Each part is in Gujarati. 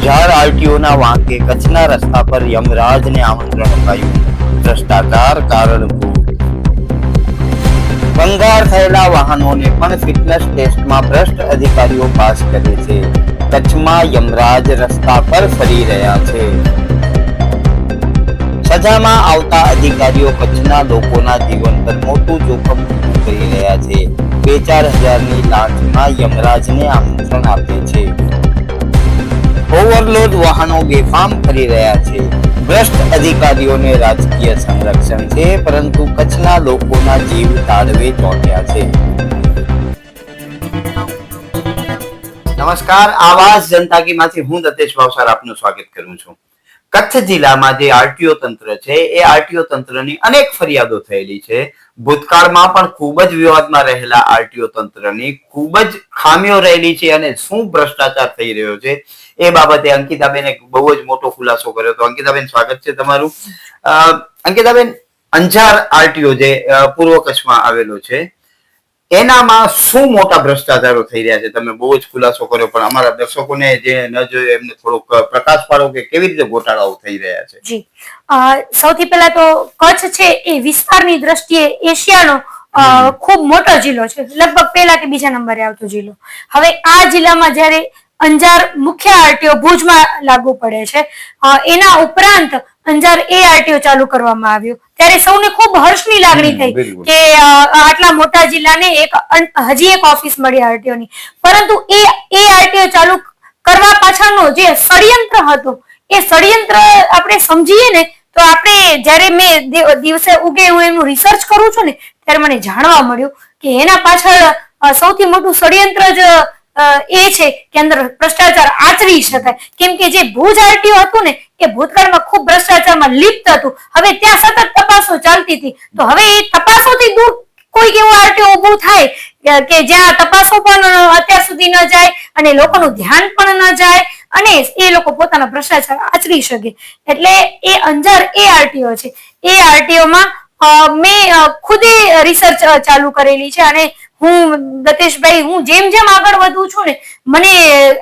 અંજાર આરટીઓના વાંકે કચ્છના રસ્તા પર યમરાજને આમંત્રણ અપાયું. ભ્રષ્ટાચાર કારણભૂત ભંગાર થયેલા વાહનોને પણ ફિટનેસ ટેસ્ટમાં ભ્રષ્ટ અધિકારીઓ પાસ કરે છે. કચ્છમાં યમરાજ રસ્તા પર ફરી રહ્યા છે. સજામાં આવતા અધિકારીઓ કચ્છના લોકોના જીવન પર મોટું જોખમ ઊભું કરી રહ્યા છે. બે ચાર હજારની લાંચમાં યમરાજને આમંત્રણ આપે છે. ઓવરલોડ વાહનો બેફામ કરી રહ્યા છે. ભ્રષ્ટ અધિકારીઓને રાજકીય સંરક્ષણ છે, પરંતુ કચ્છના લોકોના જીવ તાળવે ચોંટ્યા છે. નમસ્કાર આવાસ જનતા માંથી હું દતેશ ભાવસાર આપનું સ્વાગત કરું છું. કચ્છ જિલ્લામાં જે આરટીઓ તંત્ર છે, એ આરટીઓ તંત્રની અનેક ફરિયાદો થયેલી છે. ભૂતકાળમાં પણ ખૂબ જ વિવાદમાં રહેલા આરટીઓ તંત્રની ખૂબ જ ખામીઓ રહેલી છે અને શું ભ્રષ્ટાચાર થઈ રહ્યો છે એ બાબતે અંકિતાબેને બહુ જ મોટો ખુલાસો કર્યો હતો. અંકિતાબેન સ્વાગત છે તમારું. અંકિતાબેન અંજાર આરટીઓ જે પૂર્વ કચ્છમાં આવેલો છે એનામાં શું મોટા ભ્રષ્ટાચારો થઈ રહ્યા છે? તમે બહુ જ ખુલાસો કર્યો પણ અમારા દર્શકોને જે ન જોયું એમને થોડુંક પ્રકાશ પાડો કે કેવી રીતે ગોટાળાઓ થઈ રહ્યા છે? જી. સૌથી પહેલા તો કચ્છ છે એ વિસ્તારની દ્રષ્ટિએ એશિયાનો ખૂબ મોટો જિલ્લો છે. લગભગ પહેલા કે બીજા નંબરે આવતો જિલ્લો. હવે આ જિલ્લામાં જ્યારે અંજાર મુખ્ય આરટીઓ ભુજમાં લાગુ પડે છે. એના ઉપરાંત અંજાર એ આરટીઓ ચાલુ કરવામાં આવ્યું. ત્યારે સૌને ખૂબ હર્ષની લાગણી થઈ કે આટલા મોટા જિલ્લાને એક હજી એક ઓફિસ મળી આરટીઓની. પરંતુ એ એ આરટીઓ ચાલુ કરવા પાછળનો જે ષડયંત્ર હતો એ ષડયંત્ર આપણે સમજીએ ને તો આપણે જ્યારે મેં દિવસે ઉગે હું એનું રિસર્ચ કરું છું ને ત્યારે મને જાણવા મળ્યું કે એના પાછળ સૌથી મોટું ષડયંત્ર જ એ છે કે અંદર ભ્રષ્ટાચાર આચરી શકાય. કેમ કે જે ભુજ આરટીઓ હતું ને, એ ભૂતકાળમાં ખૂબ ભ્રષ્ટાચારમાં લિપ્ત હતું. હવે ત્યાં સતત તપાસો ચાલતી હતી. તો હવે એ તપાસોથી દૂર કોઈ એવું આરટીઓ ઊભું થાય કે- જ્યાં તપાસો પણ અત્યાર સુધી ન જાય અને લોકોનું ધ્યાન પણ ન જાય અને એ લોકો પોતાના ભ્રષ્ટાચાર આચરી શકે. એટલે એ અંજાર એ આરટીઓ છે. એ આરટીઓમાં મેં ખુદે રિસર્ચ ચાલુ કરેલી છે અને હું દતેશભાઈ હું જેમ જેમ આગળ વધું છું ને, મને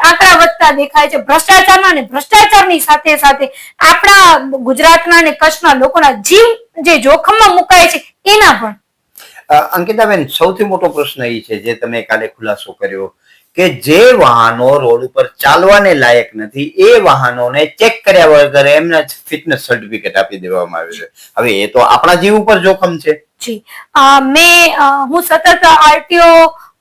આંકડા વધતા દેખાય છે. ભ્રષ્ટાચારના ને ભ્રષ્ટાચારની સાથે સાથે આપણા ગુજરાતના ને કચ્છના લોકોના જીવ જે જોખમમાં મુકાય છે, એના પણ. અંકિતાબેન, સૌથી મોટો પ્રશ્ન એ છે જે તમે કાલે ખુલાસો કર્યો. કે જે વાહનો રોડ ઉપર ચાલવાને લાયક નથી, એ વાહનોને ચેક કર્યા વગર એમને ફિટનેસ સર્ટિફિકેટ આપી દેવામાં આવે છે. હવે એ તો આપણા જીવ ઉપર જોખમ છે. જી. મેં હું સતત આરટીઓ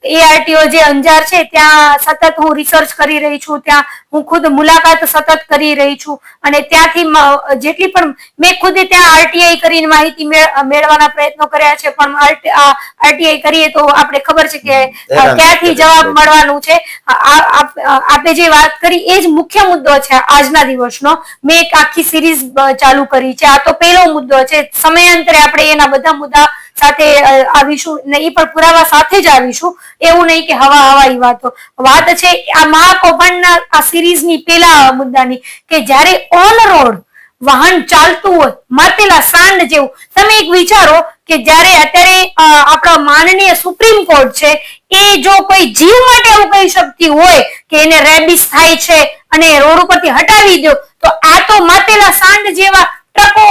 એ આરટીઓ જે અંજાર છે ત્યાં સતત હું રિસર્ચ કરી રહી છું ત્યાં હું ખુદ મુલાકાત સતત કરી રહી છું અને ત્યાંથી જેટલી પણ મેં ખુદ ત્યાં આરટીઆઈ કરીને માહિતી મેળ- મેળવવાના પ્રયત્નો કર્યા છે પણ આરટીઆઈ કરીએ તો આપણે ખબર છે કે ક્યાંથી જવાબ મળવાનું છે. આ- આ- આપે જે વાત કરી એ જ મુખ્ય મુદ્દો છે આજના દિવસનો. મેં એક આખી સિરીઝ ચાલુ કરી છે. આ તો પહેલો મુદ્દો છે. સમયાંતરે આપણે એના બધા મુદ્દા સાથે આવીશું. ને એ પણ પુરાવા સાથે જ આવીશું. એવું નહીં કે હવા હવાઈ વાતો. વાત છે આ મહાકૌભાંડના આ સિરીઝની પેલા મુદ્દાની કે જ્યારે ઓન રોડ વાહન ચાલતું હોય માતેલા સાંડ જેવું, તમે એક વિચારો કે જ્યારે અત્યારે આપણા માનનીય સુપ્રીમ કોર્ટ છે, એ જો કોઈ જીવ માટે એવું કહી શકતી હોય કે એને રેબિસ થાય છે અને રોડ ઉપરથી હટાવી દો, તો આ તો માતેલા સાંડ જેવા ટ્રકો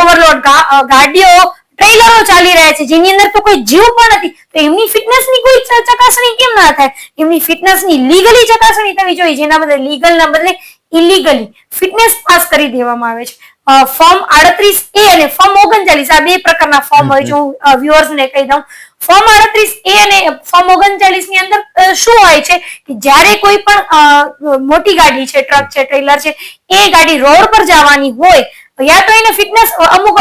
ઓવરલોડ ગાડીઓ ટ્રેલરો ચાલી રહ્યા છે. જેની અંદર તો કોઈ જીવ પણ નથી. તો એમની ફિટનેસની કોઈ ચકાસણી કેમ ના થાય? એમની ફિટનેસની લીગલી ચકાસણી થવી જોઈએ, જેના બદલે લીગલ ના બદલે ઇલીગલી ફિટનેસ પાસ કરી દેવામાં આવે છે. ફોર્મ આડત્રીસ એ અને ફોર્મ ઓગણચાલીસ, આ બે પ્રકારના ફોર્મ હોય જો હું વ્યુઅર્સ ને કહી દઉં. ફોર્મ આડત્રીસ એ અને ફોર્મ ઓગણચાલીસની અંદર શું હોય છે? કે જ્યારે કોઈ પણ મોટી ગાડી છે, ટ્રક છે, ટ્રેલર છે, એ ગાડી રોડ પર જવાની હોય યા તો એને ફિટનેસ અમુક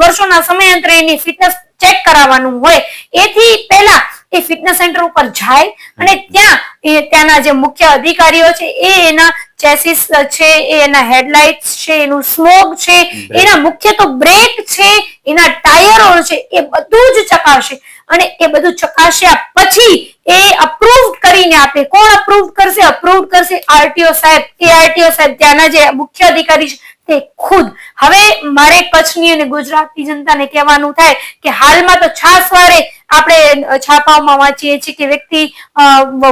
વર્ષોના સમયાંતરે એની ફિટનેસ ચેક કરાવવાનું હોય. એથી પહેલા એ ફિટનેસ સેન્ટર ઉપર જાય અને ત્યાં એ ત્યાંના જે મુખ્ય અધિકારીઓ છે એ એના ચેસિસ છે એના હેડલાઇટ્સ છે એનું સ્મોક છે એના મુખ્ય તો બ્રેક છે એના ટાયરો છે એ બધું જ ચકાશે. અને એ બધું ચકાસ્યા પછી એ અપ્રૂવ કરીને આપે. કોણ અપ્રૂવ કરશે? અપ્રૂવ કરશે આરટીઓ સાહેબ. એ આરટીઓ સાહેબ ત્યાંના જે મુખ્ય અધિકારી છે તે ખુદ. હવે મારે કચ્છની અને ગુજરાતની જનતાને કહેવાનું થાય કે હાલમાં તો છાસવારે આપણે છાપાઓમાં વાંચીએ છીએ કે વ્યક્તિ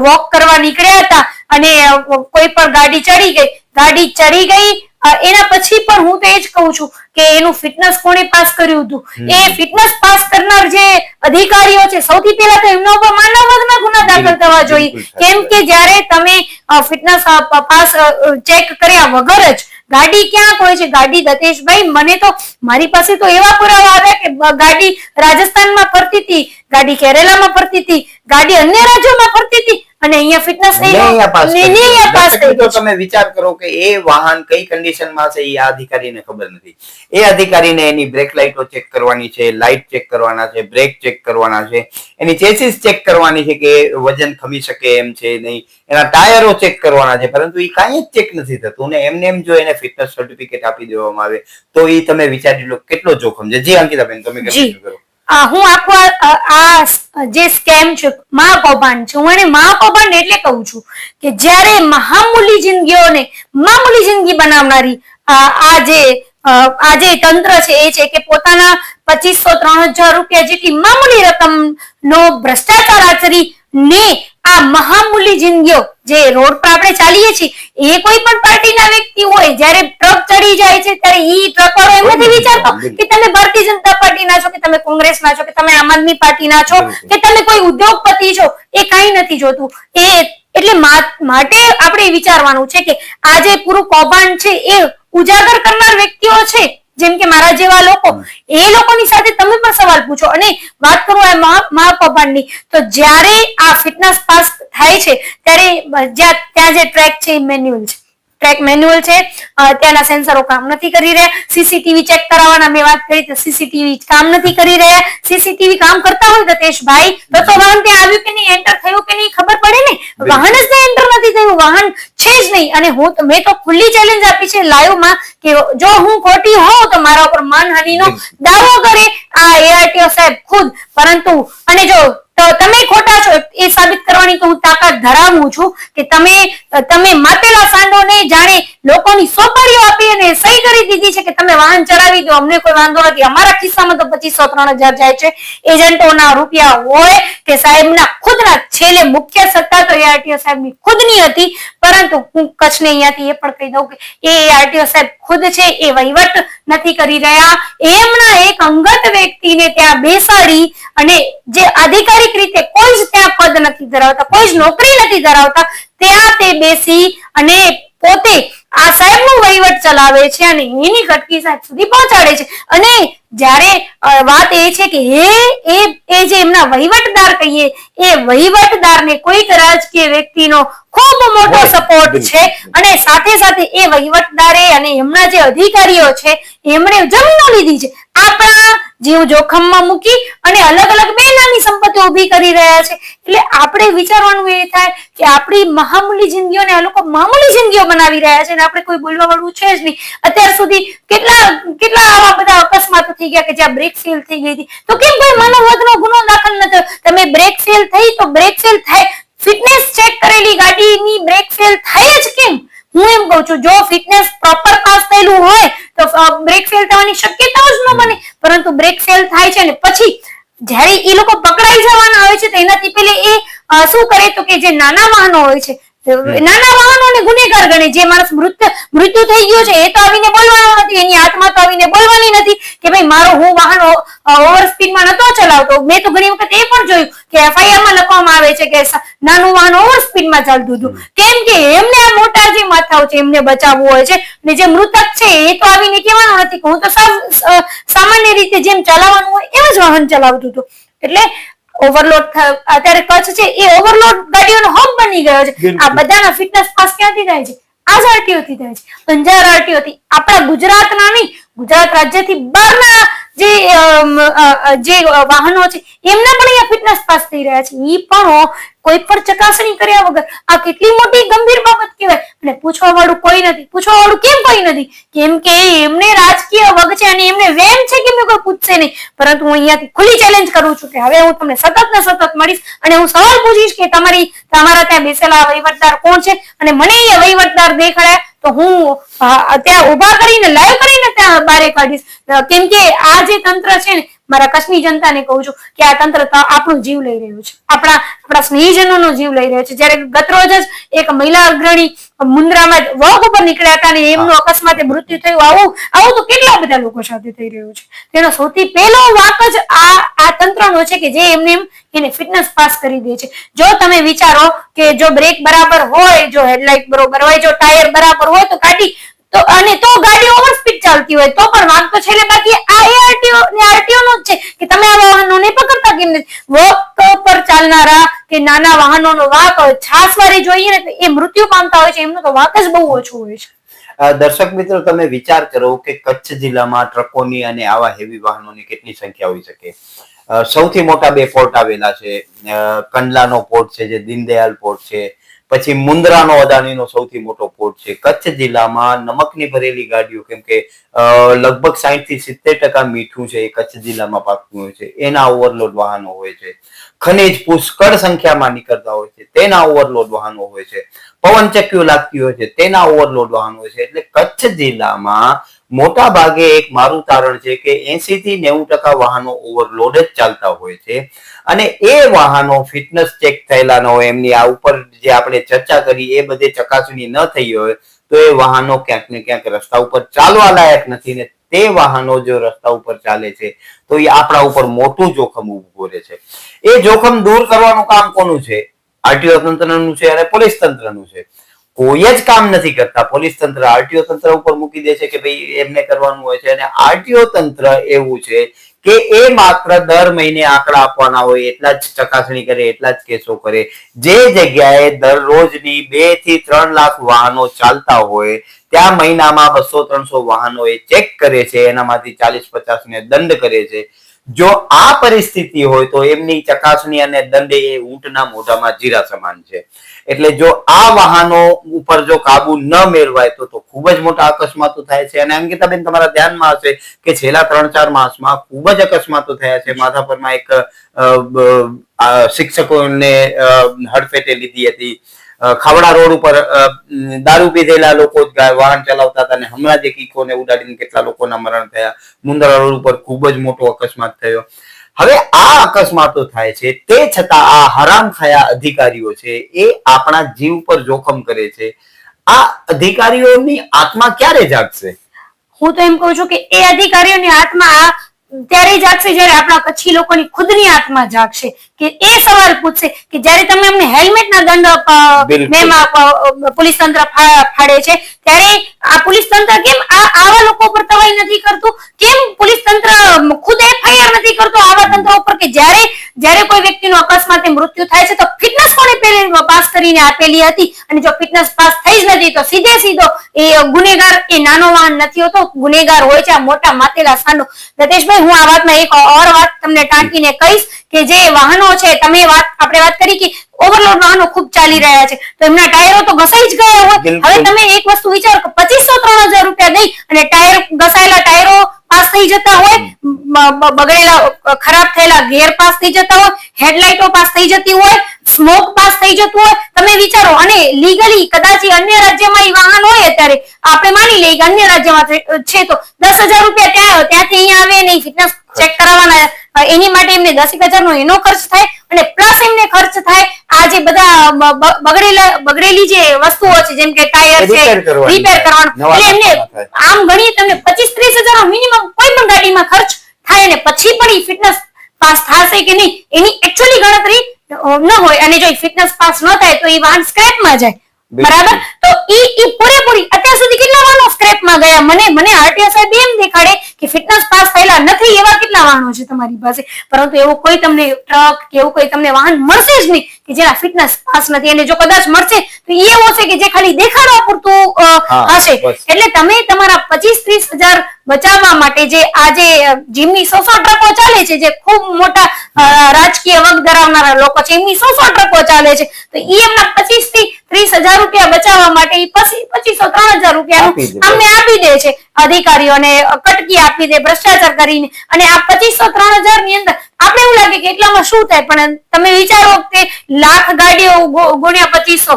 વોક કરવા નીકળ્યા હતા અને કોઈ પણ ગાડી ચડી ગઈ. ગાડી ચડી ગઈ એના પછી પણ હું તો એ જ કહું છું કે એનું ફિટનેસ કોણે પાસ કર્યું હતું? એ ફિટનેસ પાસ કરનાર જે અધિકારીઓ છે સૌથી પહેલા તો એમના ઉપર માનવવધના ગુના દાખલ થવા જોઈએ. કેમ કે જ્યારે તમે ફિટનેસ પાસ ચેક કર્યા વગર જ ગાડી ક્યાં હોય છે? ગાડી દતેશભાઈ, મને તો મારી પાસે તો એવા પુરાવા આવ્યા કે ગાડી રાજસ્થાનમાં ફરતી હતી, ગાડી કેરેલામાં ફરતી હતી, ગાડી અન્ય રાજ્યોમાં ફરતી હતી. અને અહીંયા ફિટનેસ ને અહીંયા પાસ થઈ તો તમે વિચાર કરો કે એ વાહન કઈ કન્ડિશનમાં છે એ આ અધિકારીને ખબર નથી. એ અધિકારીને એની બ્રેક લાઇટો ચેક કરવાની છે લાઇટ ચેક કરવાના છે બ્રેક ચેક કરવાના છે. એની ચેસીસ ચેક કરવાની છે કે વજન ખમી શકે એમ છે નહીં. એના ટાયરો ચેક કરવાના છે પરંતુ એ કાંઈ જ ચેક નથી થતું. ને એમને એમ જો એને ફિટનેસ સર્ટિફિકેટ આપી દેવામાં આવે તો એ તમે વિચારી લો કેટલો જોખમ છે. જે અંકિતાબેન તમે કરો? હું આખું આ- જે સ્કેમ છે મહાકૌભાંડ છે. હું એને મહાકૌભાંડ એટલે કહું છું કે જ્યારે મહામૂલી જિંદગીઓને મામૂલી જિંદગી બનાવનારી આ જે આ જે તંત્ર છે એ છે કે પોતાના પચીસો ત્રણ હજાર રૂપિયા જેટલી મામૂલી રકમ નો ભ્રષ્ટાચાર આચરી ને આ મહામૂલી જિંદગીઓ જે રોડ પર આપણે ચાલીએ છીએ એ કોઈ પણ પાર્ટીના વ્યક્તિ હોય જ્યારે ટ્રક ચડી જાય છે ત્યારે ઈ ટ્રક વાળો એમ નથી વિચારતો કે તમે ભારતીય જનતા પાર્ટીના છો કે તમે કોંગ્રેસના છો કે તમે આમ આદમી પાર્ટીના છો કે તમે કોઈ ઉદ્યોગપતિ છો એ કઈ નથી જોતું. એ એટલે માટે આપણે વિચારવાનું છે કે આ જે પૂરું કૌભાંડ છે એ ઉજાગર કરનાર વ્યક્તિઓ છે? જેમ કે મારા જેવા લોકો એ લોકોની સાથે તમે પણ સવાલ પૂછો. અને વાત કરું આ મહા- મહાકૌભાંડની તો જ્યારે આ ફિટનેસ પાસ થાય છે ત્યારે જ્યાં ત્યાં જે ટ્રેક છે એ મેન્યુઅલ છે. ટ્રેક મેન્યુઅલ છે ત્યાંના સેન્સરો કામ નથી કરી રહ્યા. સીસીટીવી ચેક કરાવવાના મેં વાત કરી તો સીસીટીવી કામ નથી કરી રહ્યા. સીસીટીવી કામ કરતા હોય તો તો તો વાહન ત્યાં આવ્યું કે નહીં એન્ટર થયું કે નહીં ખબર પડે ને? વાહન જ ત્યાં એન્ટર નથી થયું. વાહન છે જ નહીં. અને હું મેં તો ખુલ્લી ચેલેન્જ આપી છે લાઈવમાં કે જો હું ખોટી હોઉં તો મારા ઉપર માનહાનિનો દાવો કરે આ એઆરટીઓ સાહેબ ખુદ. પરંતુ અને જો તમે ખોટા છો એ સાબિત કરવાની તો હું તાકાત ધરાવું છું કે તમે તમે માતેલા સાંડોને જાણે લોકોની સોપારીઓ આપી અને સહી કરી દીધી છે કે તમે વાહન ચલાવી દો. અમને કોઈ વાંધો નથી. અમારા ખિસ્સામાં તો પચીસો ત્રણ હજાર જાય છે. એજન્ટોના રૂપિયા હોય કે સાહેબના ખુદના છેલ્લે મુખ્ય સત્તા તો એઆરટીઓ સાહેબની ખુદની હતી. પરંતુ હું કચ્છને અહીંયાથી એ પણ કહી દઉં કે એ આરટીઓ સાહેબ ખુદ છે, એ વહીવટ નથી કરી રહ્યા. એમના એક અંગત વ્યક્તિને ત્યાં બેસાડી અને જે આધિકારિક રીતે કોઈ જ ત્યાં પદ નથી ધરાવતા, કોઈ જ નોકરી નથી ધરાવતા, ત્યાં તે બેસી અને પોતે આ સાહેબનું વહીવટ ચલાવે છે અને એની કટકી સાહેબ સુધી પહોંચાડે છે. અને જ્યારે વાત એ છે કે હે, એ એ જે એમના વહીવટદાર કહીએ એ વહીવટદારને કોઈક રાજકીય વ્યક્તિનો ખૂબ મોટો સપોર્ટ છે અને સાથે સાથે એ વહીવટદારે અને એમના જે અધિકારીઓ છે એમણે જમીનો લીધી છે. આપણા જીવ જોખમમાં મૂકી અને અલગ અલગ બેનામી સંપત્તિ ઊભી કરી રહ્યા છે. એટલે આપણે વિચારવાનું એ થાય કે આપણી મહામૂલી જિંદગીઓને આ લોકો મામૂલી જિંદગીઓ બનાવી રહ્યા છે અને આપણે કોઈ બોલવા વાળું છે જ નહીં. અત્યાર સુધી કેટલા કેટલા આવા બધા અકસ્માતો થઈ ગયા કે જ્યાં બ્રેક ફેલ થઈ ગઈ હતી. તો કેમ કોઈ માનવવધનો ગુનો દાખલ ન થયો? તમે બ્રેક ફેલ થઈ તો બ્રેક ફેલ થાય. ફિટનેસ ચેક કરેલી ગાડીની બ્રેક ફેલ થાય જ કેમ? હું એમ કહું છું, જો ફિટનેસ પ્રોપર પાસ થયેલું હોય તો બ્રેક ફેલ થવાની શક્યતાઓ જ ન બને. પરંતુ બ્રેક ફેલ થાય છે અને પછી જ્યારે એ લોકો પકડાઈ જવાના હોય છે તો એનાથી પહેલે એ શું કરે તો કે જે નાના વાહનો હોય છે નાના વાહનોને ગુનેગાર ગણે. જે માણસ મૃત્યુ થઈ ગયો છે, એ તો આવીને બોલવાનો નથી. એની આત્મા તો આવીને બોલવાની નથી કે ભાઈ, મારો હું વાહન ઓવર સ્પીડમાં નતો ચલાવતો. મેં તો ઘણી વખત એ પણ જોયું કે એફઆઈઆરમાં લખવામાં આવે છે કે નાનું વાહન ઓવર સ્પીડમાં ચાલતું હતું. કેમ કે એમને આ મોટા જે માથાઓ છે, એમને બચાવવું હોય છે. ને જે મૃતક છે, એ તો આવીને કહેવાનું નથી કે હું તો સામાન્ય રીતે જેમ ચલાવવાનું હોય, એમ જ વાહન ચલાવતું હતું. એટલે ઓવરલોડ અત્યારે કચ્છ છે એ ઓવરલોડ ગાડીઓનો હબ બની ગયો છે. આ બધાના ફિટનેસ પાસ ક્યાંથી થાય છે? આ જ આરટીઓ થી થાય છે અંજાર આરટીઓ થી આપણા ગુજરાતના નહીં ગુજરાત રાજ્યથી બહારના જે જે વાહનો છે, એમના પણ અહીંયા ફિટનેસ પાસ થઈ રહ્યા છે. એ પણ કોઈ પણ ચકાસણી કર્યા વગર આ કેટલી મોટી ગંભીર બાબત કહેવાય. અને પૂછવા વાળું કોઈ નથી. પૂછવા વાળું કેમ કોઈ નથી? કેમ કે એમને રાજકીય વગ છે અને એમને વેમ છે કે મેં કોઈ પૂછશે નહીં. પરંતુ હું અહીંયાથી ખુલ્લી ચેલેન્જ કરું છું કે હવે હું તમને સતત ને સતત મળીશ અને હું સવાલ પૂછીશ કે તમારી, તમારા ત્યાં બેસેલા વહીવટદાર કોણ છે? અને મને એ વહીવટદાર દેખાડ્યા. તો હું ત્યાં ઊભા કરીને લાઈવ કરીને ત્યાં બારે કાઢીશ. કેમ કે આ જે તંત્ર છે ને મારા કચ્છની જનતાને કહું છું કે આ તંત્ર આપણું જીવ લઈ રહ્યું છે. આપણા આપણા સ્નેહીજનોનો જીવ લઈ રહ્યો છે. જ્યારે ગતરોજ જ એક મહિલા અગ્રણી મુન્દ્રામાં વોક ઉપર નીકળ્યા હતા અને એમનું અકસ્માતે મૃત્યુ થયું. આવું આવું તો કેટલા બધા લોકો સાથે થઈ રહ્યું છે. તેનો સૌથી પહેલો વાક જ આ આ તંત્રનો છે કે જે એમને એમ એને ફિટનેસ પાસ કરી દે છે. જો તમે વિચારો કે જો બ્રેક બરાબર હોય, જો હેડલાઇટ બરોબર હોય, જો ટાયર બરાબર હોય તો ગાડી તો અને તો ગાડી ઓવર સ્પીડ ચાલતી હોય, તો પણ વાંક તો છેલ્લે બાકી આ એઆરટીઓ ને આરટીઓ નો જ છે કે તમે આ વાહનો નહીં પકડતા કેમ નથી વોક પર ચાલનારા કે નાના વાહનોનો વાક છાસવારી જોઈએ ને એ મૃત્યુ પામતા હોય છે, એમનો તો વાક જ બહુ ઓછો હોય છે. દર્શક મિત્રો, તમે વિચાર કરો કે કચ્છ જિલ્લામાં ટ્રકોની અને આવા હેવી વાહનોની કેટલી સંખ્યા હોઈ શકે. સૌથી મોટા બે પોર્ટ આવેલા છે. કંડલાનો પોર્ટ છે, જે દીનદયાલ પોર્ટ છે પછી મુન્દ્રાનો અદાણીનો સૌથી મોટો પોર્ટ છે. કચ્છ જિલ્લામાં નમકની ભરેલી ગાડીઓ, કેમ કે લગભગ સાહીઠથી સિત્તેર ટકા મીઠું છે એ કચ્છ જિલ્લામાં પાકતું હોય છે. એના ઓવરલોડ વાહનો હોય છે. ખનીજ પુષ્કળ સંખ્યામાં નીકળતા હોય છે. તેના ઓવરલોડ વાહનો હોય છે. પવન ચક્કીઓ લાગતી હોય છે. તેના ઓવરલોડ વાહનો હોય છે. એટલે કચ્છ જિલ્લામાં મોટા ભાગે એક મારું તારણ છે કે એસી થી નેવું ટકા વાહનો ઓવરલોડ જ ચાલતા હોય છે. અને એ વાહનો ફિટનેસ ચેક થયેલા ન હોય, એમની આ ઉપર જે આપણે ચર્ચા કરી, એ બધે ચકાસણી ન થઈ હોય, તો એ વાહનો ક્યાંક ને ક્યાંક રસ્તા ઉપર ચાલવા લાયક નથી ને તે વાહનો જો રસ્તા ઉપર ચાલે છે, તો એ આપણા ઉપર મોટું જોખમ ઉભું રહે છે. એ જોખમ દૂર કરવાનું કામ કોનું છે? આરટીઓ તંત્રનું છે અને પોલીસ તંત્રનું છે. કોઈ જ કામ નથી કરતા. પોલીસ તંત્ર આરટીઓ તંત્ર ઉપર મૂકી દે છે કે ભાઈ એમને કરવાનું હોય છે અને આરટીઓ તંત્ર એવું છે કે એ માત્ર દર મહિને આંકડા આપવાના હોય, એટલા જ ચકાસણી કરે, એટલા જ કેસો કરે. જે જગ્યાએ દરરોજની બેથી ત્રણ લાખ વાહનો ચાલતા હોય, ત્યાં મહિનામાં બસો ત્રણસો વાહનો એ ચેક કરે છે, એનામાંથી ચાલીસ પચાસ ને દંડ કરે છે. જો આ પરિસ્થિતિ હોય તો એમની ચકાસણી અને દંડ એ ઊંટના મોઢામાં જીરા સમાન છે. એટલે જો આ વાહનો ઉપર જો કાબુ ન મેળવાય તો તો ખૂબ જ મોટા અકસ્માતો થાય છે. અને અંકિતાબેન, તમારા ધ્યાનમાં હશે કે છેલ્લા ત્રણ ચાર માસમાં ખૂબ જ અકસ્માતો થયા છે. માધાપરમાં એક શિક્ષકોને હડફેટે લીધી હતી. ખાવડા રોડ ઉપર દારૂ પીધેલા લોકો વાહન ચલાવતા હતા અને હમણાં જ એક ઇકોને ઉડાડીને કેટલા લોકોના મરણ થયા. મુંદરા રોડ ઉપર ખૂબ જ મોટો અકસ્માત થયો. હવે આ અકસ્માતો થાય છે તે છતાં આ હરામ થયા અધિકારીઓ છે એ આપણા જીવ પર જોખમ કરે છે. આ અધિકારીઓની આત્મા ક્યારે જાગશે? હું તો એમ કહું છું કે એ અધિકારીઓની આત્મા ત્યારે જાગશે જ્યારે આપણા કચ્છી લોકોની ખુદની આત્મા જાગશે કે એ સવાલ પૂછશે કે જ્યારે તમે અમને હેલ્મેટના દંડ પોલીસ તંત્ર ફાડે છે ત્યારે આ પોલીસ તંત્ર કેમ આ આવા લોકો પર તવાઈ નથી કરતું? કેમ પોલીસ તંત્ર ખુદ એફઆઈઆર નથી કરતો આવા તંત્ર ઉપર કે જ્યારે જ્યારે કોઈ વ્યક્તિનું અકસ્માતે મૃત્યુ થાય છે તો ફિટનેસ કોને પહેલી પાસ કરીને આપેલી હતી? અને જો ફિટનેસ પાસ થઈ જ નથી તો સીધે સીધો એ ગુનેગાર એ નાનો વાહન નથી હોતો. ગુનેગાર હોય છે આ મોટા માતેલા સાંડો. રતેશભાઈ હું આ વાતમાં એક ઓર વાત તમને ટાંકીને કહીશ કે જે વાહનો છે તમે વાત આપણે વાત કરી કે ઓવરલોડ વાહનો ખૂબ ચાલી રહ્યા છે. તો એમના ટાયરો તો ઘસાઈ જ ગયા હોય. હવે તમે એક વસ્તુ વિચારો કે પચીસો ત્રણ હજાર રૂપિયા દઈ અને ટાયર ઘસાયેલા ટાયરો પાસ થઈ જતા હોય બગડેલા ખરાબ થયેલા ગેર પાસ થઈ જતા હોય, હેડલાઇટો પાસ થઈ જતી હોય સ્મોક થઈ જતું હોય તમે વિચારો. અને લીગલી કદાચ અન્ય રાજ્યમાં એ વાહન હોય અત્યારે આપણે માની લઈએ કે અન્ય રાજ્યમાં છે- તો. દસ હજાર રૂપિયા ત્યાં ત્યાંથી અહીંયા આવે નહીં ફિટનેસ ચેક કરાવવાના એની માટે એમને દસેક હજાર નો એનો ખર્ચ થાય અને પ્લસ એમને ખર્ચ થાય આ જે બધા બગડેલા બગડેલી જે વસ્તુઓ છે જેમ કે ટાયર છે રિપેર કરવાનું. એટલે એમને આમ ગણીએ તમને પચીસ ત્રીસ હજાર મિનિમમ કોઈ પણ ગાડીમાં ખર્ચ થાય અને પછી પણ એ ફિટનેસ પાસ થશે કે નહીં એની એકચ્યુઅલી ગણતરી ન હોય અને જો ફિટનેસ પાસ ન થાય તો એ વાહન સ્ક્રેપમાં જાય. બરાબર? તો ઈ ઈ પૂરેપૂરી અત્યાર સુધી કેટલા વાહનો સ્ક્રેપમાં ગયા? મને મને આરટીઓ સાહેબ એમ દેખાડે કે ફિટનેસ પાસ થયેલા નથી એવા કેટલા વાહનો છે તમારી પાસે? પરંતુ એવું કોઈ તમને ટ્રક કે એવું કોઈ તમને વાહન મળશે જ નહીં. કે જેના ફિટનેસ પાસ નથી. અને જો કદાચ મળશે તો એ એવો છે કે જે ખાલી દેખાડવા પૂરતું હશે. એટલે તમે તમારા પચીસ ત્રીસ હજાર બચાવવા માટે જે આજે જેમની સો સો ટ્રકો ચાલે છે જે ખૂબ મોટા રાજકીય વગ ધરાવનારા લોકો છે એમની સો સો ટ્રકો ચાલે છે તો એ એમના પચીસથી ત્રીસ હજાર રૂપિયા બચાવવા માટે પછી પચીસો ત્રણ હજાર. રૂપિયાનું અમને આપી દે છે. અધિકારીઓને કટકી આપી દે ભ્રષ્ટાચાર કરીને. અને આ પચીસો ત્રણ હજારની અંદર આપણે એવું લાગે કે એટલામાં શું થાય? પણ તમે વિચારો કે લાખ ગાડીઓ ગુણ્યા પચીસો.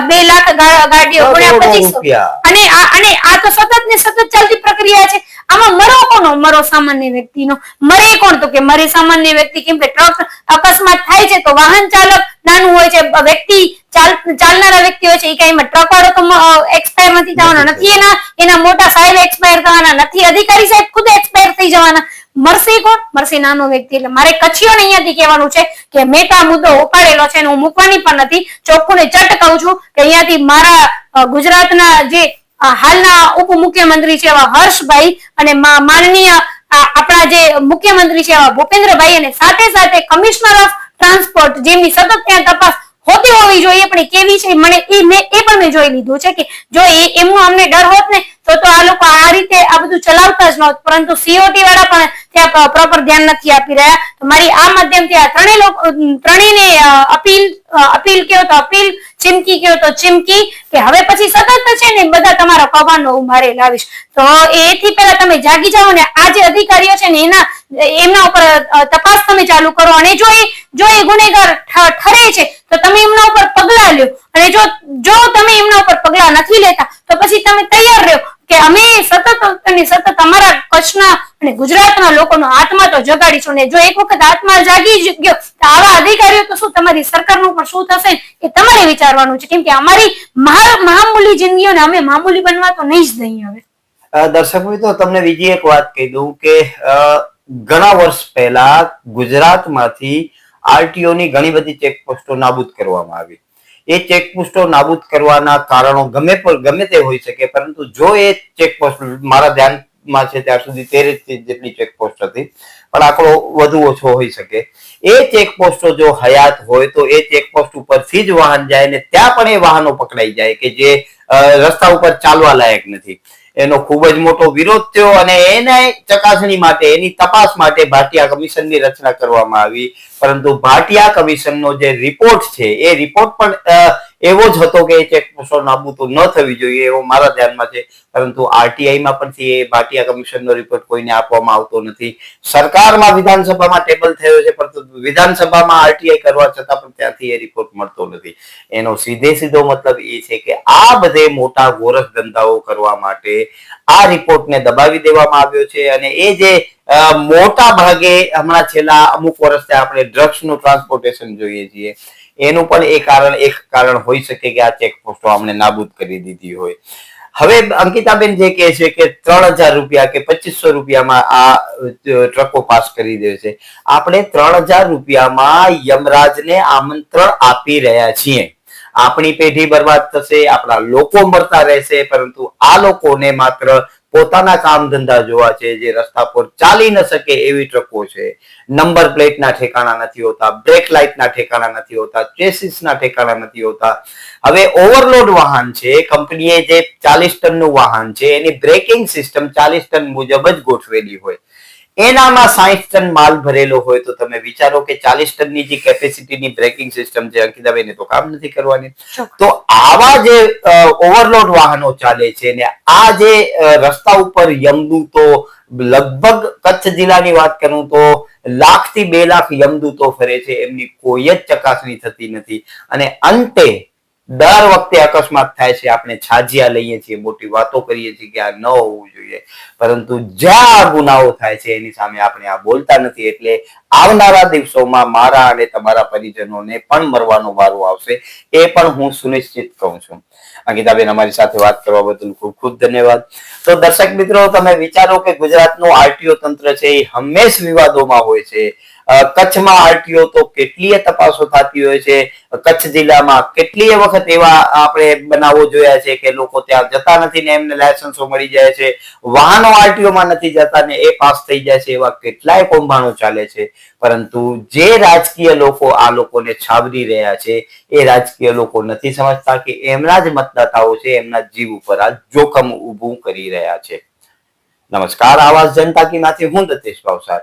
બે લાખ ગાડીઓ ગુણ્યા પચીસો. અને આ અને આ તો સતત ને સતત ચાલતી પ્રક્રિયા છે. આમાં મરો કોનો? મરો સામાન્ય વ્યક્તિનો. મરે કોણ? તો કે મરે સામાન્ય વ્યક્તિ. કેમ કે ટ્રક અકસ્માત થાય છે તો વાહન ચાલક નાનું હોય છે. વ્યક્તિ ચાલ- ચાલનારા વ્યક્તિ હોય છે. એ કઈ ટ્રક વાળો તો એક્સપાયર નથી થવાનો. નથી એના એના મોટા સાહેબ એક્સપાયર થવાના. નથી અધિકારી સાહેબ ખુદ એક્સપાયર થઈ જવાના. મરશે કોણ? મરસી નાનો વ્યક્તિ એટલે મારે કચ્છીઓને અહીંયાથી કહેવાનું છે કે મેં તો આ મુદ્દો ઉપાડેલો છે હું મૂકવાની પણ નથી. ચોખ્ખું ને ચટ કહું છું કે અહીંયાથી મારા ગુજરાતના જે હાલના ઉપમુખ્યમંત્રી છે એવા હર્ષભાઈ અને માનનીય આપણા જે મુખ્યમંત્રી છે એવા ભૂપેન્દ્રભાઈ અને સાથે સાથે કમિશનર ઓફ ટ્રાન્સપોર્ટ જેમની સતત ત્યાં તપાસ હોતી હોવી જોઈએ, પણ કેવી છે? મને એ મેં એ પણ મેં જોઈ લીધું છે કે જો એ એમનો અમને ડર હોત ને, તો તો આ લોકો આ રીતે આ બધું ચલાવતા જ નહોત. પરંતુ સીઓટી વાળા પણ ત્યાં પ્રોપર ધ્યાન નથી આપી રહ્યા. તો મારી આ માધ્યમથી આ ત્રણેય લોકો, ત્રણેયને અપીલ અપીલ કયો તો અપીલ, ચીમકી કયો તો ચીમકી, કે હવે પછી સતત છે ને બધા તમારા કૌભાંડો હું મારે લાવીશ. તો એથી પહેલા તમે જાગી જાઓ ને, આ જે અધિકારીઓ છે ને, એના, એમના ઉપર તપાસ તમે ચાલુ કરો. અને જો એ જો એ ગુનેગાર ઠરે છે તો તમે એમના ઉપર પગલા લ્યો. અને જો જો તમે એમના ઉપર પગલા નથી લેતા, તો પછી તમે તૈયાર રહ્યો કે અમે સતત અને સતત અમારા કચ્છના અને ગુજરાતના લોકોનો આત્મા તો જગાડીશું ને જો એક વખત આત્મા જાગી ગયો, તો આવા અધિકારીઓ તો શું તમારી સરકારનું પણ શું થશે એ તમારે વિચારવાનું છે. કેમ કે અમારી મહા, મહામૂલી જિંદગીઓને અમે મામૂલી બનવા તો નહીં જ દઈએ હવે. દર્શક મિત્રો, તમને બીજી એક વાત કહી દઉં કે ઘણા વર્ષ પહેલા ગુજરાતમાંથી આરટીઓ ની ઘણી બધી ચેકપોસ્ટો નાબૂદ કરવામાં આવી. એ ચેકપોસ્ટો નાબૂદ કરવાના કારણો ગમે પણ ગમે તે હોઈ શકે, પરંતુ જો એ ચેકપોસ્ટ મારા ધ્યાનમાં છે ત્યાર સુધી તેર જેટલી ચેકપોસ્ટ હતી, પણ આંકડો વધુ ઓછો હોઈ શકે. એ ચેકપોસ્ટો જો હયાત હોય તો એ ચેકપોસ્ટ ઉપરથી જ વાહન જાય ને ત્યાં પણ એ વાહનો પકડાઈ જાય કે જે રસ્તા ઉપર ચાલવા લાયક નથી. એનો ખૂબ જ મોટો વિરોધ થયો અને એને ચકાસણી માટે, એની તપાસ માટે ભાટિયા કમિશનની રચના કરવામાં આવી. પરંતુ ભાટિયા કમિશનનો જે રિપોર્ટ છે, એ રિપોર્ટ પણ એવો જ હતો કે એ ચેકપોસ્ટો નાબૂદ ન થવી જોઈએ એવો મારા ધ્યાનમાં છે. પરંતુ આરટીઆઈમાં પણ એ ભાટિયા કમિશનનો રિપોર્ટ કોઈને આપવામાં આવતો નથી. સરકારમાં વિધાનસભામાં ટેબલ થયો છે, પરંતુ વિધાનસભામાં આરટીઆઈ કરવા છતાં પણ ત્યાંથી એ રિપોર્ટ મળતો નથી. એનો સીધે સીધો મતલબ એ છે કે આ બધે મોટા ગોરખ ધંધાઓ કરવા માટે આ રિપોર્ટને દબાવી દેવામાં આવ્યો છે અને એ જે મોટા ભાગે હમણાં છેલ્લા અમુક વર્ષથી આપણે ડ્રગ્સનું ટ્રાન્સપોર્ટેશન જોઈએ છીએ. એનું પણ એ કારણ, એક કારણ હોઈ શકે કે આ ચેકપોસ્ટો અમને નાબૂદ કરી દીધી હોય. હવે અંકિતાબેન જે કહે છે કે ત્રણ હજાર રૂપિયા કે પચીસો રૂપિયામાં આ ટ્રકો પાસ કરી દે છે. આપણે ત્રણ હજાર રૂપિયામાં યમરાજને આમંત્રણ આપી રહ્યા છીએ. આપણી પેઢી બરબાદ થશે, આપણા લોકો મરતા રહેશે, પરંતુ આ લોકોને માત્ર પોતાના કામ ધંધા જોવા છે, જે રસ્તા પર ચાલી ન શકે એવી ટ્રકો છે. નંબર પ્લેટના ઠેકાણા નથી હોતા, બ્રેક લાઇટના ઠેકાણા નથી હોતા ચેસિસના ઠેકાણા નથી હોતા. હવે ઓવરલોડ વાહન છે, કંપનીએ જે ચાલીસ ટનનું વાહન છે, એની બ્રેકિંગ સિસ્ટમ ચાલીસ ટન મુજબ જ ગોઠવેલી હોય. એનામાં સાહીઠ ટન માલ ભરેલો હોય તો તમે વિચારો કે ચાલીસ ટનની જે કેપેસિટીની બ્રેકિંગ સિસ્ટમ છે અંકિતાભાઈ ને તો કામ નથી કરવાની. તો આવા જે ઓવરલોડ વાહનો ચાલે છે ને આ જે રસ્તા ઉપર યમદૂતો લગભગ કચ્છ જિલ્લાની વાત કરું તો લાખથી બે લાખ યમદૂતો ફરે છે એમની કોઈ જ ચકાસણી થતી નથી. અને અંતે દર વખતે અકસ્માત થાય છે, આપણે છાજિયા લઈએ છીએ, મોટી વાતો કરીએ છીએ કે આ ન હોવું જોઈએ. પરંતુ જ્યાં ગુનાઓ થાય છે, એની સામે આપણે આ બોલતા નથી. એટલે આવનારા દિવસોમાં મારા અને તમારા પરિજનોને પણ મરવાનો વારો આવશે. એ પણ હું સુનિશ્ચિત કહું છું. અંકિતાબેન, અમારી સાથે વાત કરવા બદલ ખૂબ ખૂબ ધન્યવાદ. તો દર્શક મિત્રો, તમે વિચારો કે ગુજરાતનું આરટીઓ તંત્ર છે, એ હંમેશ વિવાદોમાં હોય છે. કચ્છમાં આરટીઓ તો કેટલીય તપાસો થતી હોય છે. કચ્છ જિલ્લામાં કેટલીય વખત એવા આપણે બનાવો જોયા છે કે લોકો ત્યાં જતા નથી ને એમને લાયસન્સો મળી જાય છે. વાહનો આરટીઓમાં નથી જતા ને એ પાસ થઈ જાય છે એવા કેટલાય કૌભાંડો ચાલે છે. પરંતુ જે રાજકીય લોકો આ લોકોને છાવરી રહ્યા છે, એ રાજકીય લોકો નથી સમજતા કે એમના જ મતદાતાઓ છે, એમના જીવ ઉપર આ જોખમ ઊભું કરી રહ્યા છે. નમસ્કાર, આવાસ જનતા કી માંથી હું દતેશ ભાવસાર.